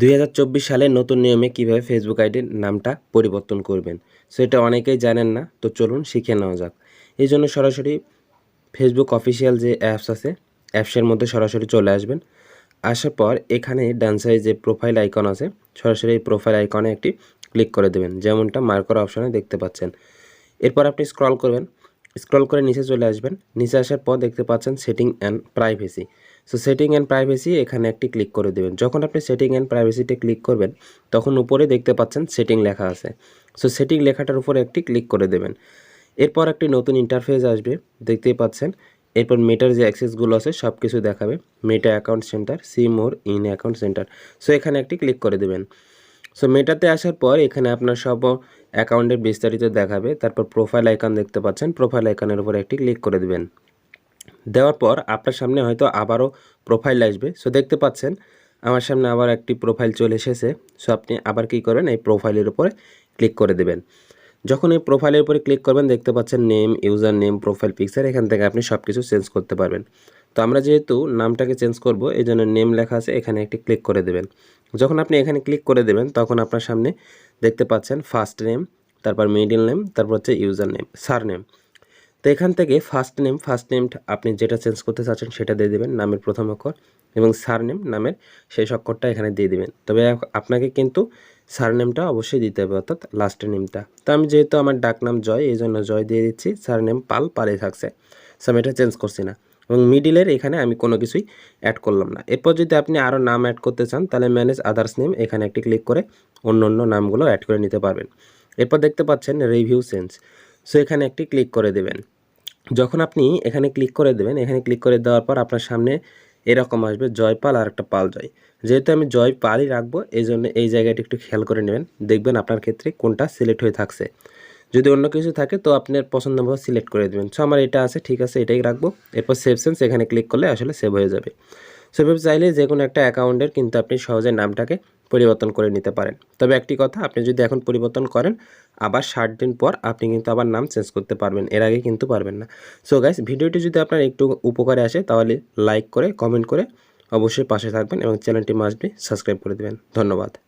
দুই সালের নতুন নিয়মে কীভাবে ফেসবুক আইডির নামটা পরিবর্তন করবেন? সো এটা অনেকেই জানেন না, তো চলুন শিখে নেওয়া যাক। এই জন্য সরাসরি ফেসবুক অফিসিয়াল যে অ্যাপস আছে, অ্যাপসের মধ্যে সরাসরি চলে আসবেন। আসার পর এখানে ডান সাইড যে প্রোফাইল আইকন আছে, সরাসরি এই প্রোফাইল আইকনে একটি ক্লিক করে দেবেন, যেমনটা মার্কার অপশনে দেখতে পাচ্ছেন। এরপর আপনি স্ক্রল করবেন। স্ক্রল করে নিচে চলে আসবেন। নিচে আসার পর দেখতে পাচ্ছেন setting and privacy so setting and privacy এখানে একটি ক্লিক করে দেবেন। যখন আপনি সেটিং অ্যান্ড প্রাইভেসিতে ক্লিক করবেন, তখন উপরে দেখতে পাচ্ছেন সেটিং লেখা আছে। সো সেটিং লেখাটার উপরে একটি ক্লিক করে দেবেন। এরপর একটি নতুন ইন্টারফেস আসবে। দেখতেই পাচ্ছেন, এরপর মেটার যে অ্যাক্সেসগুলো আছে সব কিছু দেখাবে। Meta account centre see more in account centre so এখানে একটি ক্লিক করে দেবেন। সো মেটাতে আসার পর এখানে আপনার সব অ্যাকাউন্টের বিস্তারিত দেখাবে। তারপর প্রোফাইল আইকন দেখতে পাচ্ছেন। প্রোফাইল আইকনের উপর একটি ক্লিক করে দেবেন। দেওয়ার পর আপনার সামনে হয়তো আবারও প্রোফাইল আসবে। সো দেখতে পাচ্ছেন, আমার সামনে আবার একটি প্রোফাইল চলে এসেছে। সো আপনি আবার কি করবেন এই প্রোফাইলের উপরে ক্লিক করে দেবেন। যখন এই প্রোফাইলের উপরে ক্লিক করবেন, দেখতে পাচ্ছেন name user name profile picture এখান থেকে আপনি সব কিছু চেঞ্জ করতে পারবেন। তো আমরা যেহেতু নামটাকে চেঞ্জ করব, এই জন্য নেম লেখা আছে, এখানে একটি ক্লিক করে দেবেন। যখন আপনি এখানে ক্লিক করে দেবেন, তখন আপনার সামনে দেখতে পাচ্ছেন ফার্স্ট নেম তারপর মিডিল নেম তারপর হচ্ছে ইউজার নেম সার নেম তো এখান থেকে ফার্স্ট নেম ফার্স্ট নেম আপনি যেটা চেঞ্জ করতে চাচ্ছেন, সেটা দিয়ে দেবেন, নামের প্রথম অক্ষর এবং সার নেম নামের সেই অক্ষরটা এখানে দিয়ে দিবেন। তবে আপনাকে কিন্তু সার নেমটা অবশ্যই দিতে হবে, অর্থাৎ লাস্টের নেমটা তো আমি যেহেতু আমার ডাক নাম জয়, এই জন্য জয় দিয়ে দিচ্ছি সার নেম পাল পালে থাকছে। সো আমি এটা চেঞ্জ করছি না। এবং মিডিলের এখানে আমি কোনো কিছুই অ্যাড করলাম না। এরপর যদি আপনি আরও নাম অ্যাড করতে চান, তাহলে ম্যানেজ আদার্স নেম এখানে একটি ক্লিক করে অন্য অন্য নামগুলো অ্যাড করে নিতে পারবেন। এরপর দেখতে পাচ্ছেন রিভিউ সেন্স সো এখানে একটি ক্লিক করে দেবেন। যখন আপনি এখানে ক্লিক করে দেবেন, এখানে ক্লিক করে দেওয়ার পর আপনার সামনে এরকম আসবে, জয়পাল আর একটা পাল জয়। যেহেতু আমি জয় পালই রাখব এই জন্য এই জায়গাটি একটু খেয়াল করে নেবেন। দেখবেন আপনার ক্ষেত্রে কোনটা সিলেক্ট হয়ে থাকছে। যদি অন্য কিছু থাকে, তো আপনার পছন্দ মতো সিলেক্ট করে দেবেন। সো, আমার এটা আছে, ঠিক আছে, এটাই রাখব। এরপর সেভ সেন্স এখানে ক্লিক করলে আসলে সেভ হয়ে যাবে। সো সেভাবে চাইলে যে কোনো একটা অ্যাকাউন্টের কিন্তু আপনি সহজে নামটাকে পরিবর্তন করে নিতে পারেন। তবে একটি কথা, আপনি যদি এখন পরিবর্তন করেন, আবার ষাট দিন পর আপনি কিন্তু আবার নাম চেঞ্জ করতে পারবেন। এর আগে কিন্তু পারবেন না। সো গাইস ভিডিওটি যদি আপনার একটু উপকারে আসে, তাহলে লাইক করে কমেন্ট করে অবশ্যই পাশে থাকবেন এবং চ্যানেলটি মাসবি সাবস্ক্রাইব করে দেবেন। ধন্যবাদ।